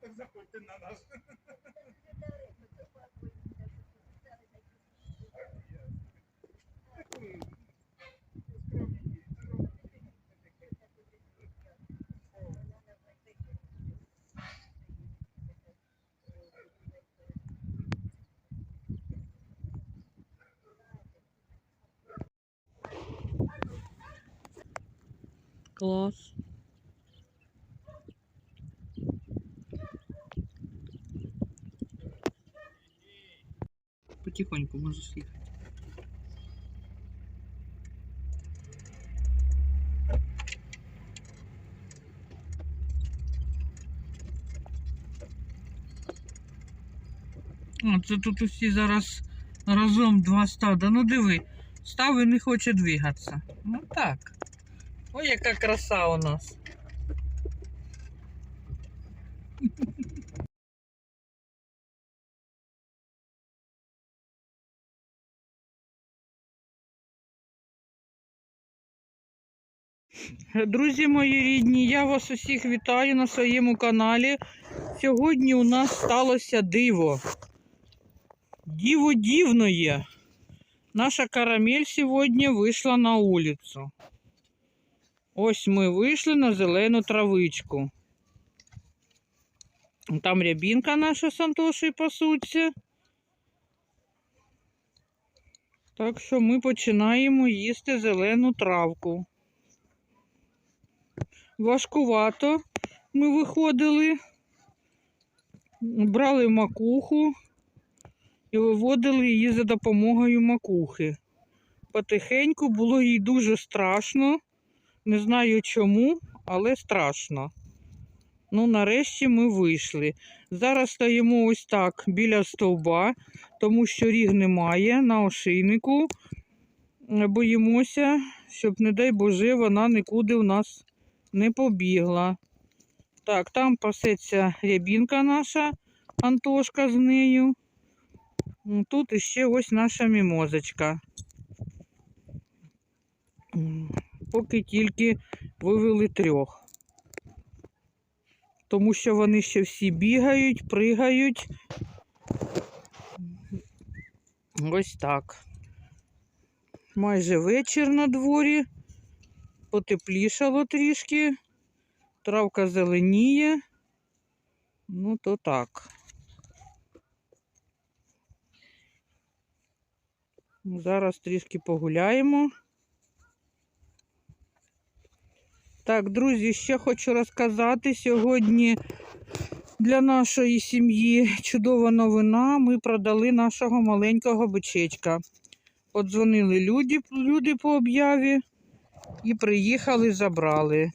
так заходьте на нас. Клас. Потихоньку можеш їхати. О, це тут усі зараз разом два стада. Ну диви, став і не хоче двигатися. Ну так. Ой, яка краса у нас. Друзі мої рідні, я вас усіх вітаю на своєму каналі. Сьогодні у нас сталося диво. Диво дивное. Наша карамель сьогодні вийшла на вулицю. Ось ми вийшли на зелену травичку. Там рябінка наша з Антошею пасуться. Так що ми починаємо їсти зелену травку. Важкувато ми виходили, брали макуху і виводили її за допомогою макухи. Потихеньку було їй дуже страшно. Не знаю чому, але страшно. Ну, нарешті ми вийшли. Зараз стоїмо ось так біля стовба, тому що ріг немає на ошейнику. Боїмося, щоб, не дай Боже, вона нікуди у нас не побігла. Так, там пасеться рябінка наша, Антошка з нею. Тут іще ось наша мімозочка. Поки тільки вивели трьох. Тому що вони ще всі бігають, пригають. Ось так. Майже вечір на дворі. Потеплішало трішки. Травка зеленіє. Ну, то так. Зараз трішки погуляємо. Так, друзі, ще хочу розказати. Сьогодні для нашої сім'ї чудова новина. Ми продали нашого маленького бичечка. Подзвонили люди, люди по об'яві і приїхали, забрали.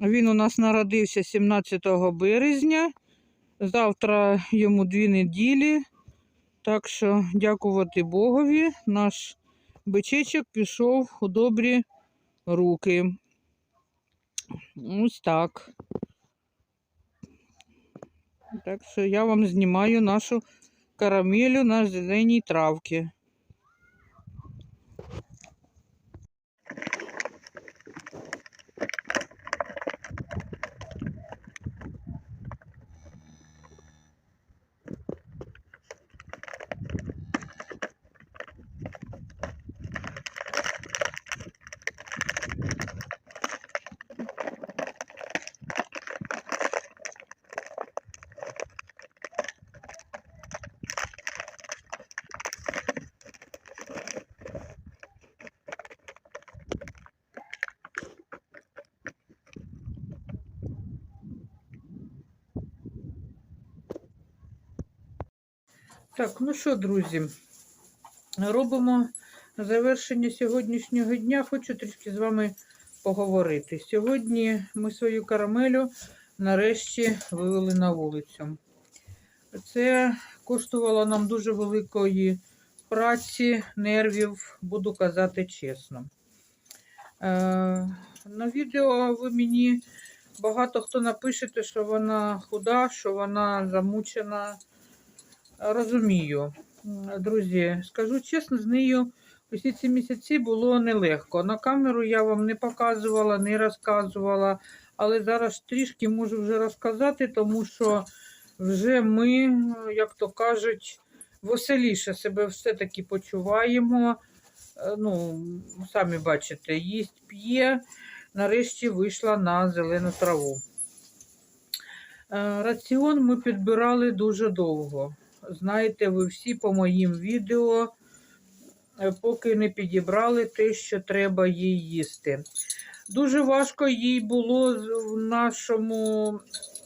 Він у нас народився 17 березня. Завтра йому дві неділі. Так що, дякувати Богові, наш бичечок пішов у добрі руки. Ось так. Так що я вам знімаю нашу карамелю на зеленій травці. Так, ну що, друзі, робимо завершення сьогоднішнього дня. Хочу трішки з вами поговорити. Сьогодні ми свою карамелю нарешті вивели на вулицю. Це коштувало нам дуже великої праці, нервів, буду казати чесно. Е, на відео ви мені багато хто напишете, що вона худа, що вона замучена. Розумію. Друзі, скажу чесно, з нею усі ці місяці було нелегко. На камеру я вам не показувала, не розказувала, але зараз трішки можу вже розказати, тому що вже ми, як то кажуть, веселіше себе все-таки почуваємо. Е, Ну, самі бачите, їсть п'є, нарешті вийшла на зелену траву. Е, Раціон ми підбирали дуже довго. Знаєте, ви всі по моїм відео, е, поки не підібрали те, що треба їй їсти. Дуже важко їй було в нашому,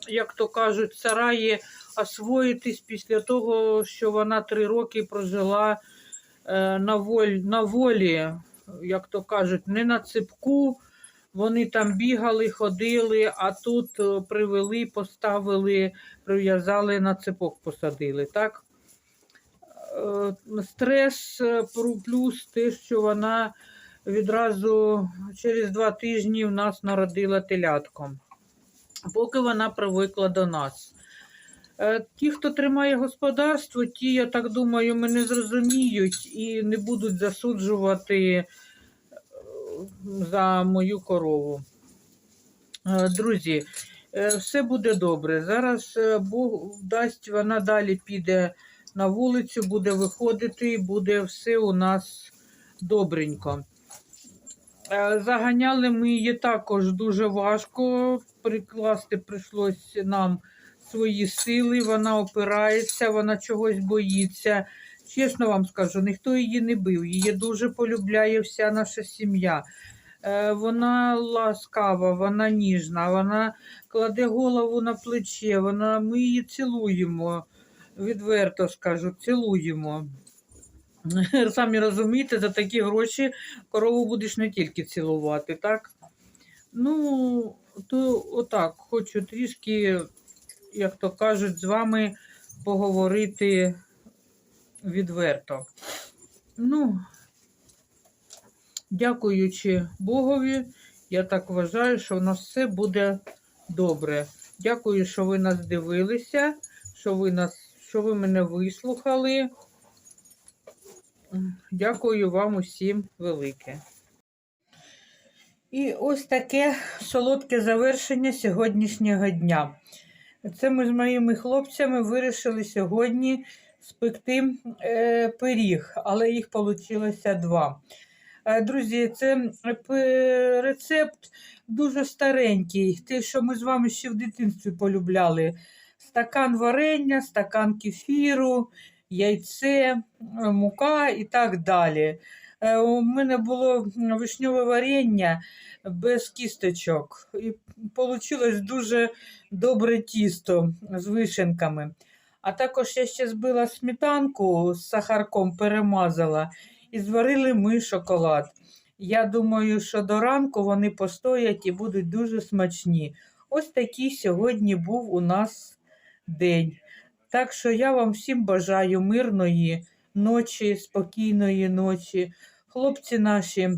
як то кажуть, сараї освоїтись після того, що вона три роки прожила е, на, волі, як то кажуть, не на ципку. Вони там бігали, ходили, а тут е, привели, поставили, прив'язали на ципок, посадили. Так? Е, Стрес е, плюс те, що вона відразу через два тижні в нас народила телятко. Поки вона привикла до нас. Ті, хто тримає господарство, ті, я так думаю, мене зрозуміють і не будуть засуджувати за мою корову. Е, Друзі, е, все буде добре. Зараз е, Бог дасть, вона далі піде на вулицю, буде виходити, і буде все у нас добренько. Заганяли ми її також дуже важко. Прикласти прийшлось нам свої сили, вона опирається, вона чогось боїться. Чесно вам скажу, ніхто її не бив. Її дуже полюбляє вся наша сім'я. Е, Вона ласкава, вона ніжна, вона кладе голову на плече, вона, ми її цілуємо. Відверто скажу, цілуємо. Самі розумієте, за такі гроші корову будеш не тільки цілувати, так? Ну, то отак, хочу трішки, як то кажуть, з вами поговорити відверто. Ну, дякуючи Богові, я так вважаю, що у нас все буде добре. Дякую, що ви нас дивилися, що ви, нас, що ви мене вислухали. Дякую вам усім велике. І ось таке солодке завершення сьогоднішнього дня. Це ми з моїми хлопцями вирішили сьогодні спекти е, пиріг, але їх вийшло два. Е, Друзі, це е, рецепт дуже старенький, те, що ми з вами ще в дитинстві полюбляли. Стакан варення, стакан кефіру, яйце, мука і так далі. У мене було вишньове варення без кісточок. І вийшло дуже добре тісто з вишенками. А також я ще збила сметанку з сахарком, перемазала і зварили ми шоколад. Я думаю, що до ранку вони постоять і будуть дуже смачні. Ось такий сьогодні був у нас день. Так що я вам всім бажаю мирної ночі, спокійної ночі. Хлопці наші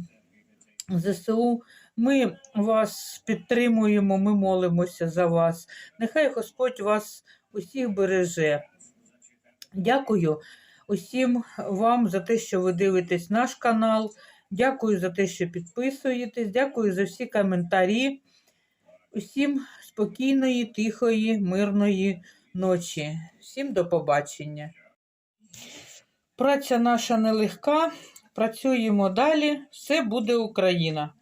ЗСУ, ми вас підтримуємо, ми молимося за вас. Нехай Господь вас усіх береже. Дякую усім вам за те, що ви дивитесь наш канал. Дякую за те, що підписуєтесь. Дякую за всі коментарі. Усім спокійної, тихої, мирної ночі. Всім до побачення. Праця наша нелегка. Працюємо далі. Все буде Україна.